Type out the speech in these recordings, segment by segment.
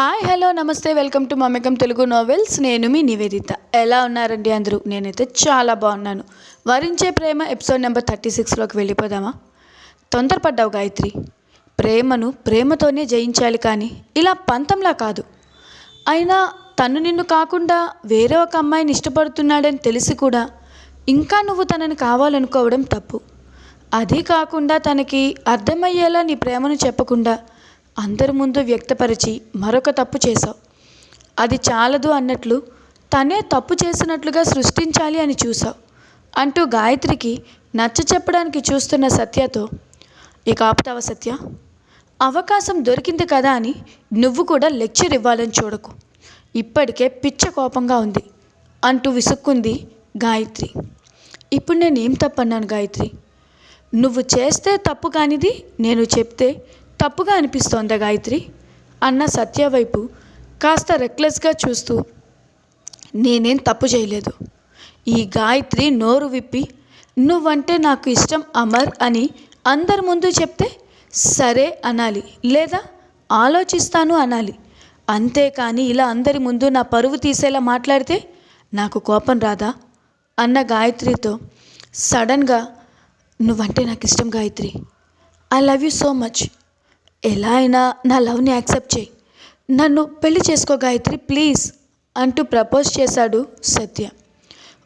Hi hello namaste welcome to మమ్మకం Telugu novels నేను మీ నివేదిత. ఎలా ఉన్నారండి అందరూ? నేనైతే చాలా బాగున్నాను. వరించే ప్రేమ ఎపిసోడ్ నెంబర్ థర్టీ సిక్స్లోకి వెళ్ళిపోదామా? తొందరపడ్డావు గాయత్రి. ప్రేమను ప్రేమతోనే జయించాలి కానీ ఇలా పంతంలా కాదు. అయినా తను నిన్ను కాకుండా వేరే ఒక అమ్మాయిని ఇష్టపడుతున్నాడని తెలిసి కూడా ఇంకా నువ్వు తనని కావాలనుకోవడం తప్పు. అది కాకుండా తనకి అర్థమయ్యేలా నీ ప్రేమను చెప్పకుండా అందరి ముందు వ్యక్తపరిచి మరొక తప్పు చేశావు. అది చాలదు అన్నట్లు తనే తప్పు చేసినట్లుగా సృష్టించాలి అని చూసావు అంటూ గాయత్రికి నచ్చ చెప్పడానికి చూస్తున్న సత్యతో ఇక ఆపుతావా సత్య? అవకాశం దొరికింది కదా అని నువ్వు కూడా లెక్చర్ ఇవ్వాలని చూడకు. ఇప్పటికే పిచ్చ కోపంగా ఉంది అంటూ విసుక్కుంది గాయత్రి. ఇప్పుడు నేనేం తప్పన్నాను గాయత్రి? నువ్వు చేస్తే తప్పు కానిది నేను చెప్తే తప్పుగా అనిపిస్తోందా గాయత్రి? అన్న సత్య వైపు కాస్త రెక్లెస్గా చూస్తూ నేనేం తప్పు చేయలేదు. ఈ గాయత్రి నోరు విప్పి నువ్వంటే నాకు ఇష్టం అమర్ అని అందరి ముందు చెప్తే సరే అనాలి లేదా ఆలోచిస్తాను అనాలి. అంతేకాని ఇలా అందరి ముందు నా పరువు తీసేలా మాట్లాడితే నాకు కోపం రాదా? అన్న గాయత్రితో సడన్గా నువ్వంటే నాకు ఇష్టం Gayatri. I love you so much ఎలా అయినా నా లవ్ని యాక్సెప్ట్ చేయి. నన్ను పెళ్ళి చేసుకో గాయత్రి ప్లీజ్ అంటూ ప్రపోజ్ చేశాడు సత్య.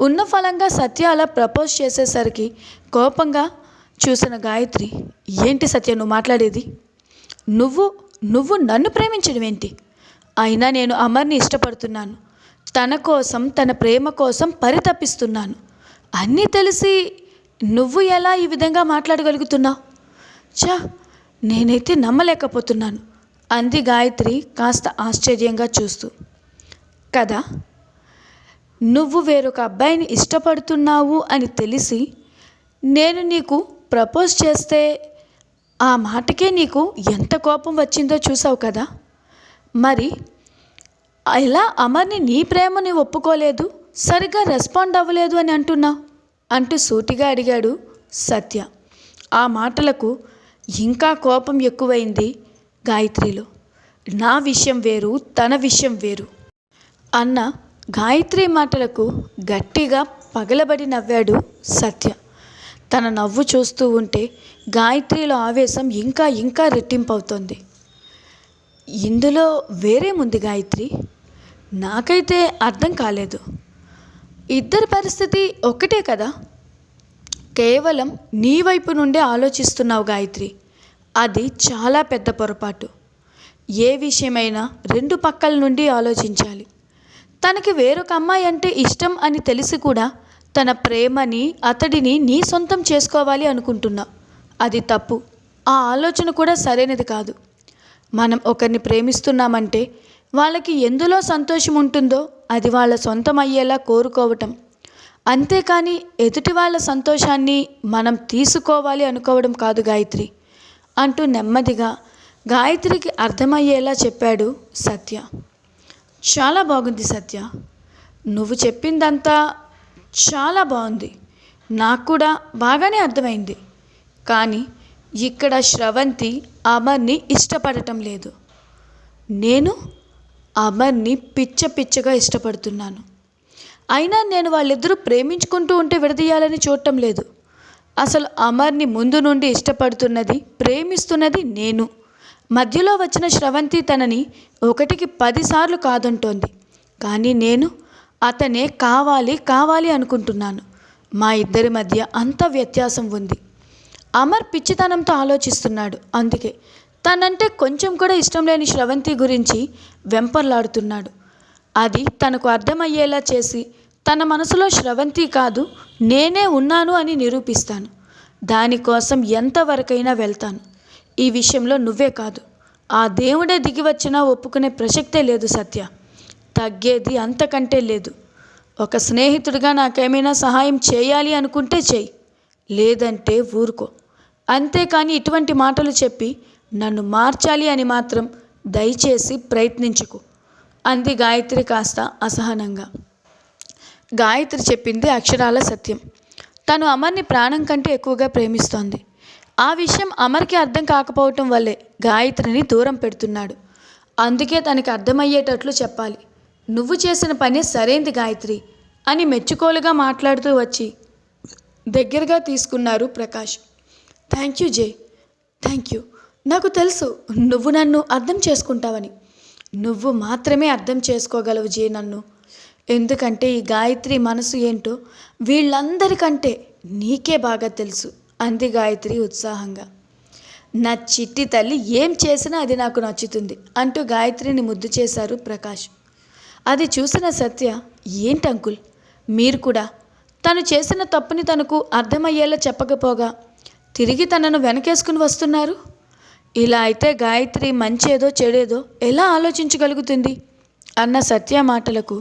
ఉన్న ఫలంగా సత్య అలా ప్రపోజ్ చేసేసరికి కోపంగా చూసిన గాయత్రి ఏంటి సత్య నువ్వు మాట్లాడేది? నువ్వు నువ్వు నన్ను ప్రేమించడం ఏంటి? అయినా నేను అమర్ని ఇష్టపడుతున్నాను. తన కోసం తన ప్రేమ కోసం పరితపిస్తున్నాను. అన్నీ తెలిసి నువ్వు ఎలా ఈ విధంగా మాట్లాడగలుగుతున్నావు? చా నేనైతే నమ్మలేకపోతున్నాను. అంది గాయత్రి కాస్త ఆశ్చర్యంగా చూస్తూ. కదా నువ్వు వేరొక అబ్బాయిని ఇష్టపడుతున్నావు అని తెలిసి నేను నీకు ప్రపోజ్ చేస్తే ఆ మాటకే నీకు ఎంత కోపం వచ్చిందో చూసావు కదా. మరి ఎలా అమర్ని నీ ప్రేమని ఒప్పుకోలేదు సరిగ్గా రెస్పాండ్ అవ్వలేదు అని అంటున్నావు? అంటూ సూటిగా అడిగాడు సత్య. ఆ మాటలకు ఇంకా కోపం ఎక్కువైంది గాయత్రిలో. నా విషయం వేరు తన విషయం వేరు. అన్న గాయత్రి మాటలకు గట్టిగా పగలబడి నవ్వాడు సత్య. తన నవ్వు చూస్తూ ఉంటే గాయత్రిలో ఆవేశం ఇంకా ఇంకా రెట్టింపవుతోంది. ఇందులో వేరేముంది గాయత్రి. నాకైతే అర్థం కాలేదు. ఇద్దరి పరిస్థితి ఒక్కటే కదా. కేవలం నీ వైపు నుండే ఆలోచిస్తున్నావు గాయత్రి. అది చాలా పెద్ద పొరపాటు. ఏ విషయమైనా రెండు పక్కల నుండి ఆలోచించాలి. తనకి వేరొక అమ్మాయి అంటే ఇష్టం అని తెలిసి కూడా తన ప్రేమని అతడిని నీ సొంతం చేసుకోవాలి అనుకుంటున్నా. అది తప్పు. ఆ ఆలోచన కూడా సరైనది కాదు. మనం ఒకరిని ప్రేమిస్తున్నామంటే వాళ్ళకి ఎందులో సంతోషం ఉంటుందో అది వాళ్ళ సొంతం అయ్యేలా కోరుకోవటం. అంతేకాని ఎదుటి వాళ్ళ సంతోషాన్ని మనం తీసుకోవాలి అనుకోవడం కాదు గాయత్రి అంటూ నెమ్మదిగా గాయత్రికి అర్థమయ్యేలా చెప్పాడు సత్య. చాలా బాగుంది సత్య. నువ్వు చెప్పిందంతా చాలా బాగుంది. నాకు కూడా బాగానే అర్థమైంది. కానీ ఇక్కడ శ్రవంతి అమర్ని ఇష్టపడటం లేదు. నేను అమర్ని పిచ్చ పిచ్చగా ఇష్టపడుతున్నాను. అయినా నేను వాళ్ళిద్దరూ ప్రేమించుకుంటూ ఉంటే విడదీయాలని చూడటం లేదు. అసలు అమర్ని ముందు నుండి ఇష్టపడుతున్నది ప్రేమిస్తున్నది నేను. మధ్యలో వచ్చిన శ్రవంతి తనని ఒకటికి పదిసార్లు కాదంటోంది. కానీ నేను అతనే కావాలి కావాలి అనుకుంటున్నాను. మా ఇద్దరి మధ్య అంత వ్యత్యాసం ఉంది. అమర్ పిచ్చితనంతో ఆలోచిస్తున్నాడు. అందుకే తనంటే కొంచెం కూడా ఇష్టం లేని శ్రవంతి గురించి వెంపర్లాడుతున్నాడు. అది తనకు అర్థమయ్యేలా చేసి తన మనసులో శ్రవంతి కాదు నేనే ఉన్నాను అని నిరూపిస్తాను. దానికోసం ఎంతవరకైనా వెళ్తాను. ఈ విషయంలో నువ్వే కాదు. ఆ దేవుడే దిగి వచ్చినా ఒప్పుకునే ప్రసక్తే లేదు సత్య. తగ్గేది అంతకంటే లేదు. ఒక స్నేహితుడిగా నాకేమైనా సహాయం చేయాలి అనుకుంటే చెయ్యి లేదంటే ఊరుకో. అంతేకాని ఇటువంటి మాటలు చెప్పి నన్ను మార్చాలి అని మాత్రం దయచేసి ప్రయత్నించుకు. అంది గాయత్రి కాస్త అసహనంగా. గాయత్రి చెప్పింది అక్షరాల సత్యం. తను అమర్ని ప్రాణం కంటే ఎక్కువగా ప్రేమిస్తోంది. ఆ విషయం అమర్కి అర్థం కాకపోవటం వల్లే గాయత్రిని దూరం పెడుతున్నాడు. అందుకే తనకి అర్థమయ్యేటట్లు చెప్పాలి. నువ్వు చేసిన పని సరైంది గాయత్రి అని మెచ్చుకోలుగా మాట్లాడుతూ వచ్చి దగ్గరగా తీసుకున్నారు Prakash. Thank you Jay thank you. నాకు తెలుసు నువ్వు నన్ను అర్థం చేసుకుంటావని. నువ్వు మాత్రమే అర్థం చేసుకోగలవు జే నన్ను. ఎందుకంటే ఈ గాయత్రి మనసు ఏంటో వీళ్ళందరికంటే నీకే బాగా తెలుసు. అంది గాయత్రి ఉత్సాహంగా. నా చిట్టి తల్లి ఏం చేసినా అది నాకు నచ్చుతుంది అంటూ గాయత్రిని ముద్దు చేశారు ప్రకాష్. అది చూసిన సత్య ఏంటి అంకుల్? మీరు కూడా? తను చేసిన తప్పుని తనకు అర్థమయ్యేలా చెప్పకపోగా తిరిగి తనను వెనకేసుకుని వస్తున్నారు? ఇలా అయితే గాయత్రి మంచేదో చెడేదో ఎలా ఆలోచించగలుగుతుంది అన్న సత్య మాటలకు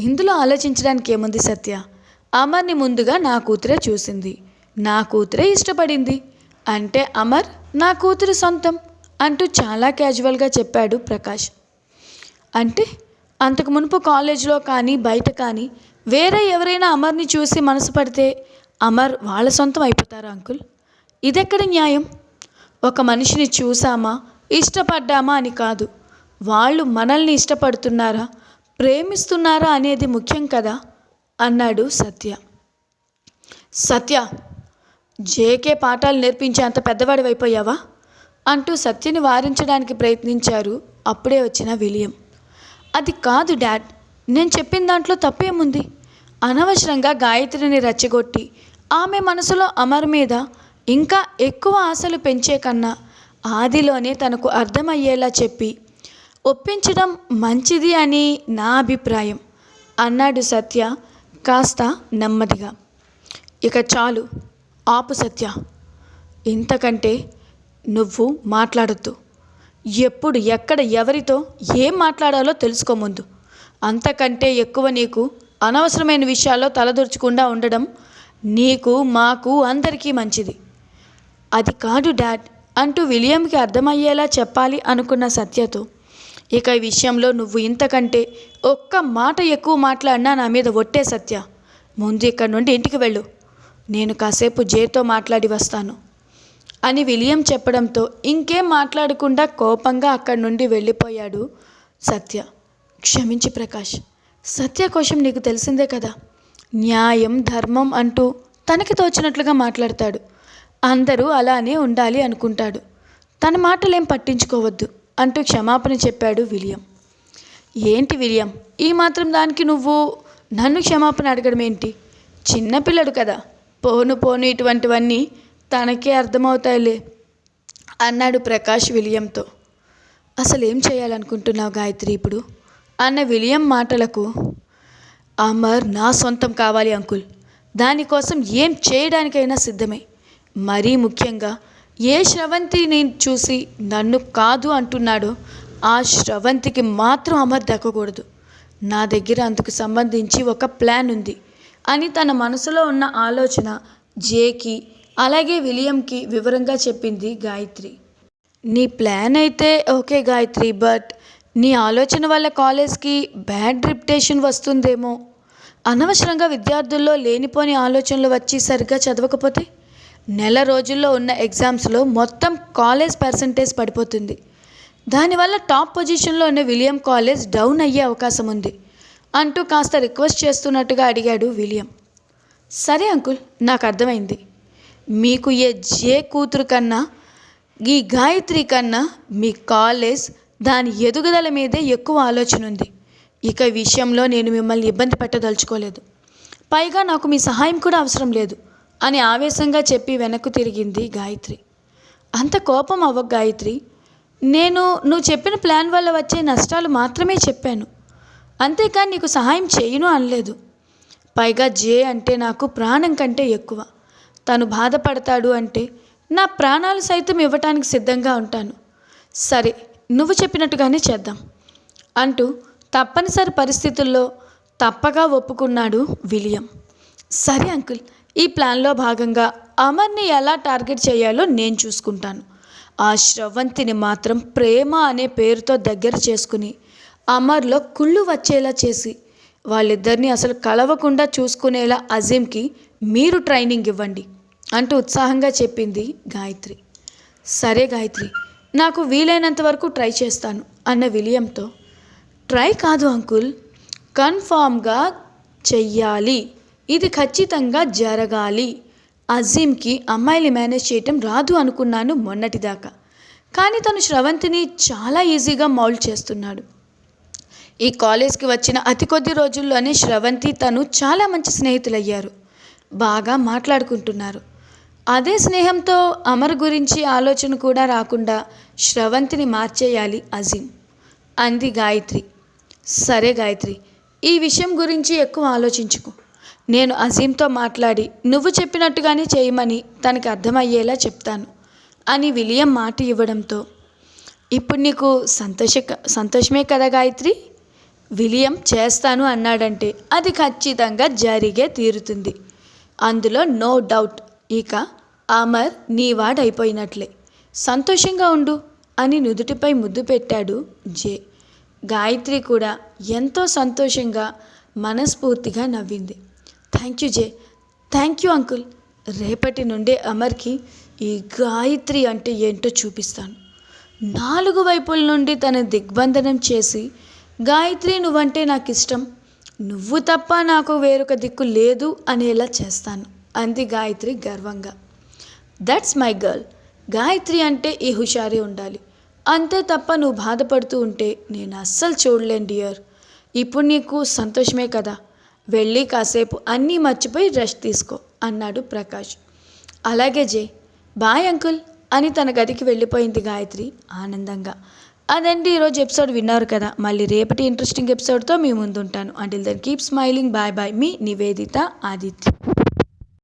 ఇందులో ఆలోచించడానికి ఏముంది సత్య? అమర్ని ముందుగా నా కూతురే చూసింది. నా కూతురే ఇష్టపడింది. అంటే అమర్ నా కూతురు సొంతం అంటూ చాలా క్యాజువల్గా చెప్పాడు ప్రకాష్. అంటే అంతకు మునుపు కాలేజీలో కానీ బయట కానీ వేరే ఎవరైనా అమర్ని చూసి మనసు పడితే అమర్ వాళ్ళ సొంతం అయిపోతారా అంకుల్? ఇదెక్కడ న్యాయం? ఒక మనిషిని చూసామా ఇష్టపడ్డామా అని కాదు. వాళ్ళు మనల్ని ఇష్టపడుతున్నారా? ప్రేమిస్తున్నారా అనేది ముఖ్యం కదా? అన్నాడు సత్య. సత్య జేకే పాఠాలు నేర్పించే అంత పెద్దవాడివైపోయావా అంటూ సత్యని వారించడానికి ప్రయత్నించారు అప్పుడే వచ్చిన విలియం. అది కాదు డాడ్ నేను చెప్పిన దాంట్లో తప్పేముంది? అనవసరంగా గాయత్రిని రెచ్చగొట్టి ఆమె మనసులో అమర్ మీద ఇంకా ఎక్కువ ఆశలు పెంచే కన్నా ఆదిలోనే తనకు అర్థమయ్యేలా చెప్పి ఒప్పించడం మంచిది అని నా అభిప్రాయం అన్నాడు సత్య కాస్త నెమ్మదిగా. ఇక చాలు ఆపు సత్య. ఇంతకంటే నువ్వు మాట్లాడొద్దు. ఎప్పుడు ఎక్కడ ఎవరితో ఏం మాట్లాడాలో తెలుసుకో ముందు. అంతకంటే ఎక్కువ నీకు అనవసరమైన విషయాల్లో తలదొరచకుండా ఉండడం నీకు మాకు అందరికీ మంచిది. అది కాదు డాడ్ అంటూ విలియంకి అర్థమయ్యేలా చెప్పాలి అనుకున్న సత్యతో ఇక ఈ విషయంలో నువ్వు ఇంతకంటే ఒక్క మాట ఎక్కువ మాట్లాడినా నా మీద ఒట్టే సత్య. ముందు ఇక్కడ నుండి ఇంటికి వెళ్ళు. నేను కాసేపు జేతో మాట్లాడి వస్తాను. అని విలియం చెప్పడంతో ఇంకేం మాట్లాడకుండా కోపంగా అక్కడి నుండి వెళ్ళిపోయాడు సత్య. క్షమించి ప్రకాష్ సత్య కోసం నీకు తెలిసిందే కదా. న్యాయం ధర్మం అంటూ తనకి తోచినట్లుగా మాట్లాడతాడు. అందరూ అలానే ఉండాలి అనుకుంటాడు. తన మాటలేం పట్టించుకోవద్దు. అంటూ క్షమాపణ చెప్పాడు విలియం. ఏంటి విలియం? ఈ మాత్రం దానికి నువ్వు నన్ను క్షమాపణ అడగడం ఏంటి? చిన్నపిల్లడు కదా. పోను పోను ఇటువంటివన్నీ తనకే అర్థమవుతాయిలే అన్నాడు ప్రకాష్ విలియంతో. అసలు ఏం చేయాలనుకుంటున్నావు గాయత్రి ఇప్పుడు? అన్న విలియం మాటలకు అమర్ నా సొంతం కావాలి అంకుల్. దానికోసం ఏం చేయడానికైనా సిద్ధమే. మరీ ముఖ్యంగా ఏ శ్రవంతిని చూసి నన్ను కాదు అంటున్నాడో ఆ శ్రవంతికి మాత్రం అమర్ దక్కకూడదు. నా దగ్గర అందుకు సంబంధించి ఒక ప్లాన్ ఉంది. అని తన మనసులో ఉన్న ఆలోచన జేకి అలాగే విలియంకి వివరంగా చెప్పింది గాయత్రి. నీ ప్లాన్ అయితే ఓకే గాయత్రి బట్ నీ ఆలోచన వల్ల కాలేజ్కి బ్యాడ్ రిప్యుటేషన్ వస్తుందేమో. అనవసరంగా విద్యార్థుల్లో లేనిపోని ఆలోచనలు వచ్చి సరిగ్గా చదవకపోతే? నెల రోజుల్లో ఉన్న ఎగ్జామ్స్లో మొత్తం కాలేజ్ పర్సంటేజ్ పడిపోతుంది. దానివల్ల టాప్ పొజిషన్లో ఉన్న విలియం కాలేజ్ డౌన్ అయ్యే అవకాశం ఉంది అంటూ కాస్త రిక్వెస్ట్ చేస్తున్నట్టుగా అడిగాడు విలియం. సరే అంకుల్ నాకు అర్థమైంది. మీకు ఏ జే కూతురు కన్నా ఈ గాయత్రి కన్నా మీ కాలేజ్ దాని ఎదుగుదల మీదే ఎక్కువ ఆలోచన ఉంది. ఇక విషయంలో నేను మిమ్మల్ని ఇబ్బంది పెట్టదలుచుకోలేదు. పైగా నాకు మీ సహాయం కూడా అవసరం లేదు. అని ఆవేశంగా చెప్పి వెనక్కు తిరిగింది గాయత్రి. అంత కోపం అవ్వ గాయత్రి. నేను నువ్వు చెప్పిన ప్లాన్ వల్ల వచ్చే నష్టాలు మాత్రమే చెప్పాను. అంతేకాని నీకు సహాయం చేయను అనలేదు. పైగా జే అంటే నాకు ప్రాణం కంటే ఎక్కువ. తను బాధపడతాడు అంటే నా ప్రాణాలు సైతం ఇవ్వటానికి సిద్ధంగా ఉంటాను. సరే నువ్వు చెప్పినట్టుగానే చేద్దాం. అంటూ తప్పనిసరి పరిస్థితుల్లో తప్పగా ఒప్పుకున్నాడు విలియం. సరే అంకుల్ ఈ ప్లాన్లో భాగంగా అమర్ని ఎలా టార్గెట్ చేయాలో నేను చూసుకుంటాను. ఆ శ్రవంతిని మాత్రం ప్రేమ అనే పేరుతో దగ్గర చేసుకుని అమర్లో కుళ్ళు వచ్చేలా చేసి వాళ్ళిద్దరిని అసలు కలవకుండా చూసుకునేలా అజీమ్కి మీరు ట్రైనింగ్ ఇవ్వండి అంటూ ఉత్సాహంగా చెప్పింది గాయత్రి. సరే గాయత్రి నాకు వీలైనంత వరకు ట్రై చేస్తాను అన్న విలియంతో. ట్రై కాదు అంకుల్ కన్ఫామ్గా చెయ్యాలి. ఇది ఖచ్చితంగా జరగాలి. అజీమ్కి అమ్మాయిలు మేనేజ్ చేయటం రాదు అనుకున్నాను మొన్నటిదాకా. కానీ తను శ్రవంతిని చాలా ఈజీగా మౌల్డ్ చేస్తున్నాడు. ఈ కాలేజ్కి వచ్చిన అతి కొద్ది రోజుల్లోనే శ్రవంతి తను చాలా మంచి స్నేహితులయ్యారు. బాగా మాట్లాడుకుంటున్నారు. అదే స్నేహంతో అమర్ గురించి ఆలోచన కూడా రాకుండా శ్రవంతిని మార్చేయాలి అజీం అంది గాయత్రి. సరే గాయత్రి ఈ విషయం గురించి ఎక్కువ ఆలోచించుకో. నేను అజీంతో మాట్లాడి నువ్వు చెప్పినట్టుగానే చేయమని తనకి అర్థమయ్యేలా చెప్తాను అని విలియం మాట ఇవ్వడంతో. ఇప్పుడు నీకు సంతోష సంతోషమే కదా గాయత్రి? విలియం చేస్తాను అన్నాడంటే అది ఖచ్చితంగా జరిగే తీరుతుంది. అందులో నో డౌట్. ఇక అమర్ నీవాడైపోయినట్లే సంతోషంగా ఉండు అని నుదుటిపై ముద్దు పెట్టాడు జే. గాయత్రి కూడా ఎంతో సంతోషంగా మనస్ఫూర్తిగా నవ్వింది. Thank you Jay thank you uncle రేపటి నుండే అమర్కి ఈ గాయత్రి అంటే ఏంటో చూపిస్తాను. నాలుగు వైపుల నుండి తన దిగ్బంధనం చేసి గాయత్రి నువ్వంటే నాకు ఇష్టం నువ్వు తప్ప నాకు వేరొక దిక్కు లేదు అనేలా చేస్తాను. అంది గాయత్రి గర్వంగా. దట్స్ మై గర్ల్ గాయత్రి అంటే ఈ హుషారే ఉండాలి. అంతే తప్ప నువ్వు బాధపడుతూ ఉంటే నేను అస్సలు చూడలేను డియర్. ఇప్పుడు నీకు సంతోషమే కదా. వెళ్ళి కాసేపు అన్నీ మర్చిపోయి రెస్ట్ తీసుకో అన్నాడు ప్రకాష్. అలాగే జే బాయ్ అంకుల్ అని తన గదికి వెళ్ళిపోయింది గాయత్రి ఆనందంగా. అదండి ఈరోజు ఎపిసోడ్ విన్నారు కదా మళ్ళీ రేపటి ఇంట్రెస్టింగ్ ఎపిసోడ్తో మీ ముందుంటాను. Until then keep smiling bye bye మీ నివేదిత ఆదిత్య.